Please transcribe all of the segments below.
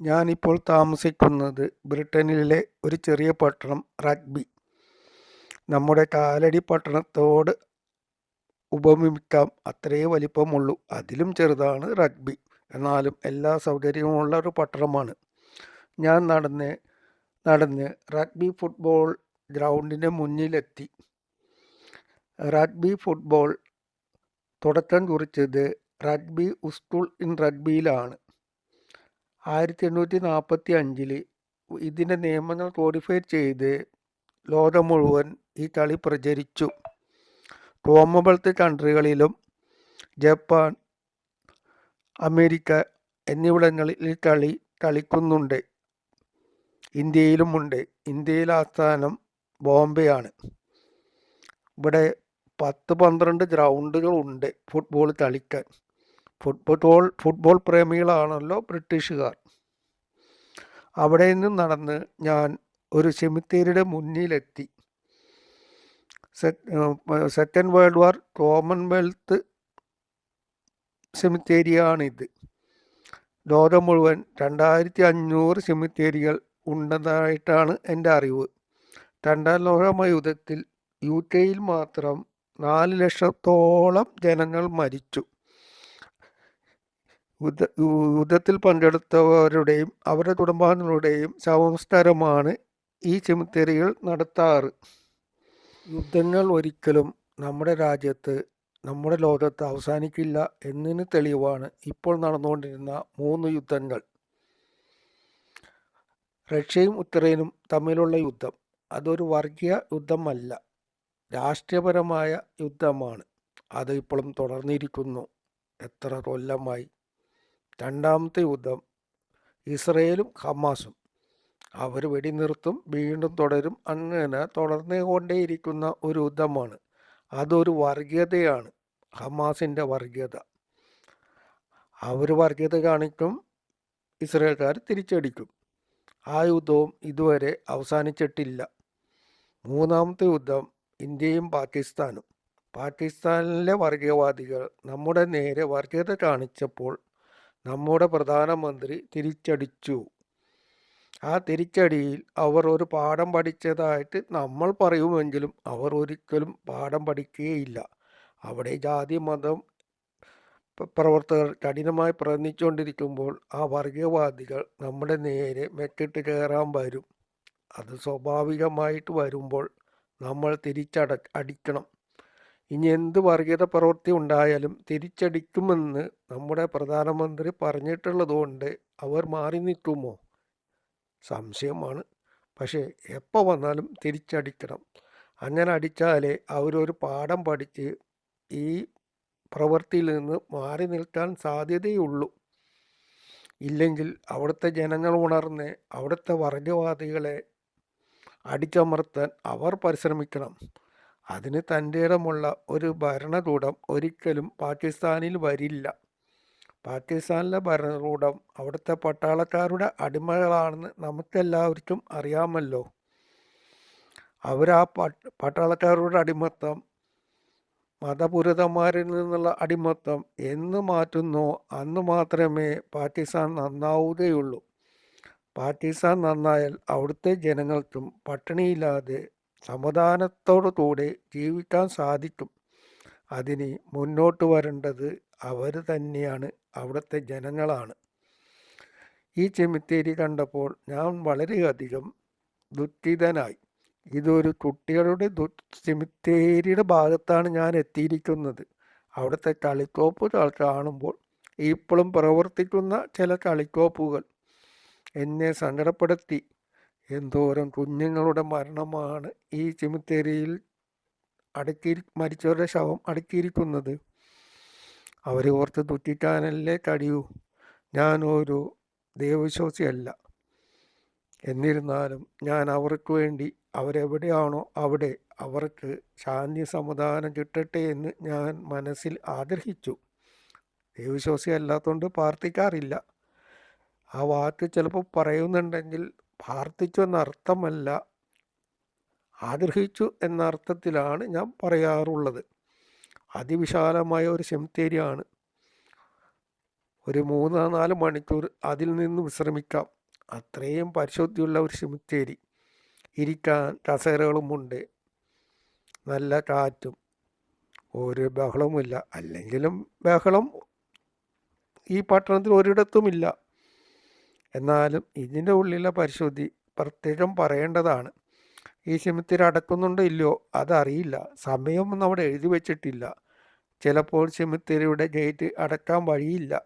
ഞാനിപ്പോൾ താമസിക്കുന്നത് ബ്രിട്ടനിലെ ഒരു ചെറിയ പട്ടണം റഗ്ബി. നമ്മുടെ കാലടി പട്ടണത്തോട് ഉപമിക്കാം. അത്രയേ വലിപ്പമുള്ളൂ. അതിലും ചെറുതാണ് റഗ്ബി. എന്നാലും എല്ലാ സൗകര്യവുമുള്ള ഒരു പട്ടണമാണ്. ഞാൻ നടന്ന് നടന്ന് റഗ്ബി ഫുട്ബോൾ ഗ്രൗണ്ടിന്റെ മുന്നിലെത്തി. റഗ്ബി ഫുട്ബോൾ തുടക്കം കുറിച്ചത് റഗ്ബി ഉസ്തുൾ ഇൻ റഗ്ബിയിലാണ്. ആയിരത്തി എണ്ണൂറ്റി നാൽപ്പത്തി അഞ്ചിൽ ഇതിന്റെ നിയമങ്ങൾ കോഡിഫൈ ചെയ്ത് ലോകം മുഴുവൻ ഈ കളി പ്രചരിച്ചു. കോമൺവെൽത്ത് കൺട്രികളിലും ജപ്പാൻ അമേരിക്ക എന്നിവിടങ്ങളിൽ ഈ കളി കളിക്കുന്നുണ്ട്. ഇന്ത്യയിലുമുണ്ട്. ഇന്ത്യയിലെ ആസ്ഥാനം ബോംബെയാണ്. ഇവിടെ പത്ത് പന്ത്രണ്ട് ഗ്രൗണ്ടുകളുണ്ട് ഫുട്ബോൾ കളിക്കാൻ. ഫുട്ബോൾ ഫുട്ബോൾ പ്രേമികളാണല്ലോ ബ്രിട്ടീഷുകാർ. അവിടെ നിന്നും നടന്ന് ഞാൻ ഒരു സെമിത്തേരിയുടെ മുന്നിലെത്തി. സെക്കൻഡ് വേൾഡ് വാർ കോമൺവെൽത്ത് സെമിത്തേരിയാണിത് ലോകം മുഴുവൻ രണ്ടായിരത്തി അഞ്ഞൂറ് സെമിത്തേരികൾ ഉണ്ടെന്നായിട്ടാണ് എന്റെ അറിവ്. രണ്ടാം ലോകമയുദ്ധത്തിൽ യു കെയിൽ മാത്രം നാല് ലക്ഷത്തോളം ജനങ്ങൾ മരിച്ചു. യുദ്ധ യുദ്ധത്തിൽ പങ്കെടുത്തവരുടെയും അവരുടെ കുടുംബാംഗങ്ങളുടെയും ശവസംസ്കാരമാണ് ഈ സെമിത്തേരികൾ നടത്താറ്. യുദ്ധങ്ങൾ ഒരിക്കലും നമ്മുടെ രാജ്യത്ത് നമ്മുടെ ലോകത്ത് അവസാനിക്കില്ല എന്നതിന് തെളിവാണ് ഇപ്പോൾ നടന്നുകൊണ്ടിരുന്ന മൂന്ന് യുദ്ധങ്ങൾ. റഷ്യയും ഉത്തരേനും തമ്മിലുള്ള യുദ്ധം. അതൊരു വർഗീയ യുദ്ധമല്ല രാഷ്ട്രീയപരമായ യുദ്ധമാണ്. അത് ഇപ്പോഴും തുടർന്നിരിക്കുന്നു. എത്ര കൊല്ലമായി. രണ്ടാമത്തെ യുദ്ധം ഇസ്രയേലും ഹമാസും. അവർ വെടിനിർത്തും വീണ്ടും തുടരും. അങ്ങനെ തുടർന്നുകൊണ്ടേയിരിക്കുന്ന ഒരു യുദ്ധമാണ്. അതൊരു വർഗീയതയാണ് ഹമാസിന്റെ വർഗീയത അവർ വർഗീയത കാണിക്കും ഇസ്രയേൽക്കാർ തിരിച്ചടിക്കും. ആ യുദ്ധവും ഇതുവരെ അവസാനിച്ചിട്ടില്ല. മൂന്നാമത്തെ യുദ്ധം ഇന്ത്യയും പാകിസ്ഥാനും. പാകിസ്ഥാനിലെ വർഗീയവാദികൾ നമ്മുടെ നേരെ വർഗീയത കാണിച്ചപ്പോൾ നമ്മുടെ പ്രധാനമന്ത്രി തിരിച്ചടിച്ചു. ആ തിരിച്ചടിയിൽ അവർ ഒരു പാഠം പഠിച്ചതായിട്ട് നമ്മൾ പറയുമെങ്കിലും അവർ ഒരിക്കലും പാഠം പഠിക്കുകയില്ല. അവിടെ ജാതി മതം പ്രവർത്തകർ കഠിനമായി പ്രയത്നിച്ചുകൊണ്ടിരിക്കുമ്പോൾ ആ വർഗീയവാദികൾ നമ്മുടെ നേരെ മെക്കിട്ട് കയറാൻ വരും. അത് സ്വാഭാവികമായിട്ട് വരുമ്പോൾ നമ്മൾ തിരിച്ചട അടിക്കണം. ഇനി എന്ത് വർഗീയത പ്രവൃത്തി ഉണ്ടായാലും തിരിച്ചടിക്കുമെന്ന് നമ്മുടെ പ്രധാനമന്ത്രി പറഞ്ഞിട്ടുള്ളതുകൊണ്ട് അവർ മാറി നിൽക്കുമോ? സംശയമാണ്. പക്ഷേ എപ്പോൾ വന്നാലും തിരിച്ചടിക്കണം. അങ്ങനെ അടിച്ചാലേ അവരൊരു പാഠം പഠിച്ച് ഈ പ്രവൃത്തിയിൽ നിന്ന് മാറി നിൽക്കാൻ സാധ്യതയുള്ളൂ. ഇല്ലെങ്കിൽ അവിടുത്തെ ജനങ്ങൾ ഉണർന്ന് അവിടുത്തെ വർഗവാദികളെ അടിച്ചമർത്താൻ അവർ പരിശ്രമിക്കണം. അതിന് തന്റെ ഇടമുള്ള ഒരു ഭരണകൂടം ഒരിക്കലും പാകിസ്ഥാനിൽ വരില്ല. പാകിസ്ഥാനിലെ ഭരണകൂടം അവിടുത്തെ പട്ടാളക്കാരുടെ അടിമകളാണെന്ന് നമുക്കെല്ലാവർക്കും അറിയാമല്ലോ. അവർ ആ പട്ടാളക്കാരുടെ അടിമത്തം മതപുരിതന്മാരിൽ നിന്നുള്ള അടിമത്തം എന്ന് മാറ്റുന്നോ. അന്ന് മാത്രമേ പാകിസ്ഥാൻ നന്നാവുകയുള്ളൂ. പാകിസ്ഥാൻ നന്നായാൽ അവിടുത്തെ ജനങ്ങൾക്കും പട്ടിണിയില്ലാതെ സമാധാനത്തോടു കൂടെ ജീവിക്കാൻ സാധിക്കും. അതിന് മുന്നോട്ട് വരേണ്ടത് അവർ തന്നെയാണ് അവിടുത്തെ ജനങ്ങളാണ്. ഈ ചെമിത്തേരി കണ്ടപ്പോൾ ഞാൻ വളരെയധികം ദുഃഖിതനായി. ഇതൊരു കുട്ടികളുടെ ദു ചെമിത്തേരിയുടെ ഭാഗത്താണ് ഞാൻ എത്തിയിരിക്കുന്നത്. അവിടുത്തെ കളിക്കോപ്പ് കാണുമ്പോൾ ഇപ്പോഴും പ്രവർത്തിക്കുന്ന ചില കളിക്കോപ്പുകൾ എന്നെ സങ്കടപ്പെടുത്തി. എന്തോരം കുഞ്ഞുങ്ങളുടെ മരണമാണ് ഈ ചിമിത്തേരിയിൽ അടക്കി മരിച്ചവരുടെ ശവം അടക്കിയിരിക്കുന്നത്. അവരെ ഓർത്ത് തുറ്റിക്കാനല്ലേ കഴിയൂ. ഞാനൊരു ദൈവവിശ്വാസിയല്ല. എന്നിരുന്നാലും ഞാൻ അവർക്ക് വേണ്ടി അവരെവിടെയാണോ അവിടെ അവർക്ക് ശാന്തി സമാധാനം കിട്ടട്ടെ എന്ന് ഞാൻ മനസ്സിൽ ആഗ്രഹിച്ചു. ദൈവവിശ്വാസി അല്ലാത്തതുകൊണ്ട് പ്രാർത്ഥിക്കാറില്ല. ആ വാക്ക് ചിലപ്പോൾ പറയുന്നുണ്ടെങ്കിൽ പ്രാർത്ഥിച്ചു എന്നർത്ഥമല്ല ആഗ്രഹിച്ചു എന്ന അർത്ഥത്തിലാണ് ഞാൻ പറയാറുള്ളത്. അതിവിശാലമായ ഒരു സെമിത്തേരിയാണ്. ഒരു മൂന്ന് നാല് മണിക്കൂർ അതിൽ നിന്ന് വിശ്രമിക്കാം. അത്രയും പരിശുദ്ധിയുള്ള ഒരു സെമിത്തേരി. ഇരിക്കാൻ കസേരകളുമുണ്ട്. നല്ല കാറ്റും. ഒരു ബഹളവുമില്ല. അല്ലെങ്കിലും ബഹളം ഈ പട്ടണത്തിൽ ഒരിടത്തുമില്ല. എന്നാലും ഇതിന്റെ ഉള്ളിലെ പരിശുദ്ധി പ്രത്യേകം പറയേണ്ടതാണ്. ഈ സിമിത്തിരി അടക്കുന്നുണ്ടോ ഇല്ലയോ അതറിയില്ല. സമയമൊന്നും അവിടെ എഴുതി വെച്ചിട്ടില്ല. ചിലപ്പോൾ സിമിത്തേരിയുടെ ഗേറ്റ് അടക്കാൻ വഴിയില്ല.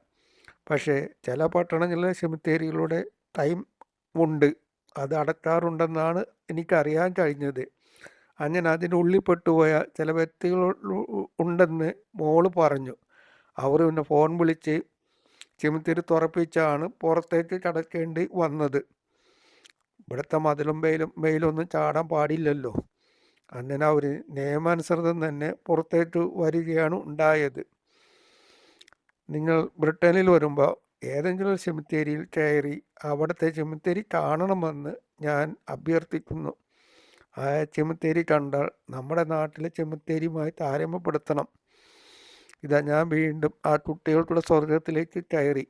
പക്ഷേ ചില പട്ടണങ്ങളിലെ സിമിത്തേരികളുടെ ടൈം ഉണ്ട്. അത് അടക്കാറുണ്ടെന്നാണ് എനിക്കറിയാൻ കഴിഞ്ഞത്. അങ്ങനെ അതിനുള്ളിൽ പെട്ടുപോയ ചില വ്യക്തികൾ ഉണ്ടെന്ന് മോൾ പറഞ്ഞു. അവർ പിന്നെ ഫോൺ വിളിച്ച് ചിമിത്തിരി തുറപ്പിച്ചാണ് പുറത്തേക്ക് കടക്കേണ്ടി വന്നത്. ഇവിടുത്തെ മതിലും വെയിലും വെയിലൊന്നും ചാടാൻ പാടില്ലല്ലോ. അങ്ങനെ അവർ നിയമാനുസൃതം തന്നെ പുറത്തേക്ക് വരികയാണ് ഉണ്ടായത്. നിങ്ങൾ ബ്രിട്ടനിൽ വരുമ്പോൾ ഏതെങ്കിലും സെമിത്തേരിയിൽ കയറി അവിടുത്തെ ചെമിത്തേരി കാണണമെന്ന് ഞാൻ അഭ്യർത്ഥിക്കുന്നു. ആ ചെമിത്തേരി കണ്ടാൽ നമ്മുടെ നാട്ടിലെ ചെമിത്തേരിയുമായി താരതമ്യപ്പെടുത്തണം. ഇതാ ഞാൻ വീണ്ടും ആ കുട്ടികൾക്കുള്ള സ്വർഗത്തിലേക്ക് കയറി.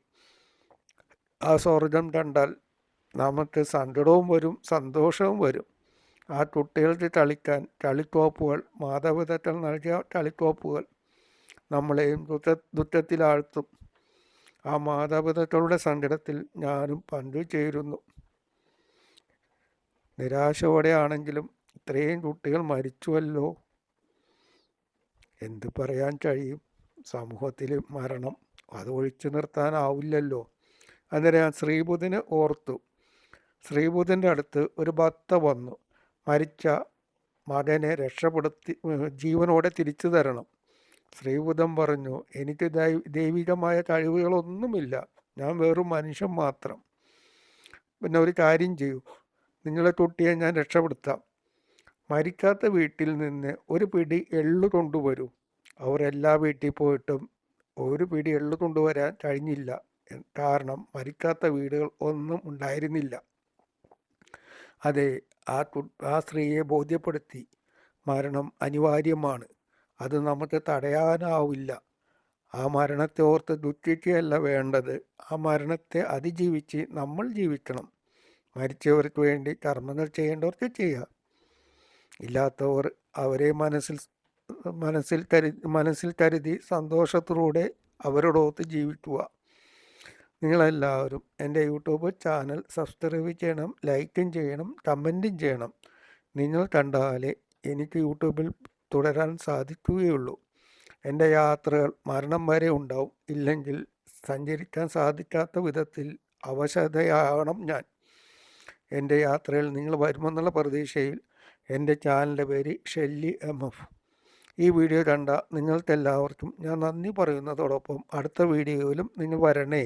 ആ സ്വർഗം കണ്ടാൽ നമുക്ക് സങ്കടവും വരും സന്തോഷവും വരും. ആ കുട്ടികൾക്ക് കളിക്കാൻ കളിക്കോപ്പുകൾ മാതാപിതാക്കൾ നൽകിയ കളിക്കോപ്പുകൾ നമ്മളെയും ദുഃഖ ദുഃഖത്തിലാഴ്ത്തും ആ മാതാപിതാക്കളുടെ സങ്കടത്തിൽ ഞാനും പങ്കു ചേരുന്നു. നിരാശയോടെയാണെങ്കിലും ഇത്രയും കുട്ടികൾ മരിച്ചുവല്ലോ. എന്ത് പറയാൻ കഴിയും? സമൂഹത്തിൽ മരണം. അത് ഒഴിച്ചു നിർത്താനാവില്ലല്ലോ. അന്നേരം ശ്രീബുധനെ ഓർത്തു. ശ്രീബുധന്റെ അടുത്ത് ഒരു ഭത്ത വന്നു. മരിച്ച മകനെ രക്ഷപ്പെടുത്തി ജീവനോടെ തിരിച്ചു തരണം. ശ്രീബുധൻ പറഞ്ഞു എനിക്ക് ദൈവികമായ കഴിവുകളൊന്നുമില്ല. ഞാൻ വെറും മനുഷ്യൻ മാത്രം. പിന്നെ ഒരു കാര്യം ചെയ്യൂ. നിങ്ങളെ കുട്ടിയെ ഞാൻ രക്ഷപ്പെടുത്താം. മരിക്കാത്ത വീട്ടിൽ നിന്ന് ഒരു പിടി എള്ളു കൊണ്ടുവരൂ. അവർ എല്ലാ വീട്ടിൽ പോയിട്ടും ഒരു പിടി എള്ളു കൊണ്ടുവരാൻ കഴിഞ്ഞില്ല. കാരണം മരിക്കാത്ത വീടുകൾ ഒന്നും ഉണ്ടായിരുന്നില്ല. അതെ ആ ആ സ്ത്രീയെ ബോധ്യപ്പെടുത്തി മരണം അനിവാര്യമാണ്. അത് നമുക്ക് തടയാനാവില്ല. ആ മരണത്തെ ഓർത്ത് ദുഃഖിക്കുകയല്ല വേണ്ടത്. ആ മരണത്തെ അതിജീവിച്ച് നമ്മൾ ജീവിക്കണം. മരിച്ചവർക്ക് വേണ്ടി കർമ്മങ്ങൾ ചെയ്യേണ്ടവർക്ക് ചെയ്യുക ഇല്ലാത്തവർ അവരെ മനസ്സിൽ മനസ്സിൽ കരുതി മനസ്സിൽ കരുതി സന്തോഷത്തിലൂടെ അവരോടൊത്ത് ജീവിക്കുക. നിങ്ങളെല്ലാവരും എന്റെ യൂട്യൂബ് ചാനൽ സബ്സ്ക്രൈബ് ചെയ്യണം ലൈക്കും ചെയ്യണം കമന്റും ചെയ്യണം. നിങ്ങൾ കണ്ടാലേ എനിക്ക് യൂട്യൂബിൽ തുടരാൻ സാധിക്കുകയുള്ളൂ. എന്റെ യാത്രകൾ മരണം വരെ ഉണ്ടാവും. ഇല്ലെങ്കിൽ സഞ്ചരിക്കാൻ സാധിക്കാത്ത വിധത്തിൽ അവശതയാകണം ഞാൻ. എന്റെ യാത്രയിൽ നിങ്ങൾ വരുമെന്നുള്ള പ്രതീക്ഷയിൽ എന്റെ ചാനലിന്റെ പേര് ഷെല്ലി എം എഫ്. ഈ വീഡിയോ കണ്ട നിങ്ങൾക്കെല്ലാവർക്കും ഞാൻ നന്ദി പറയുന്നതോടൊപ്പം അടുത്ത വീഡിയോയിലും നിങ്ങൾ വരണേ.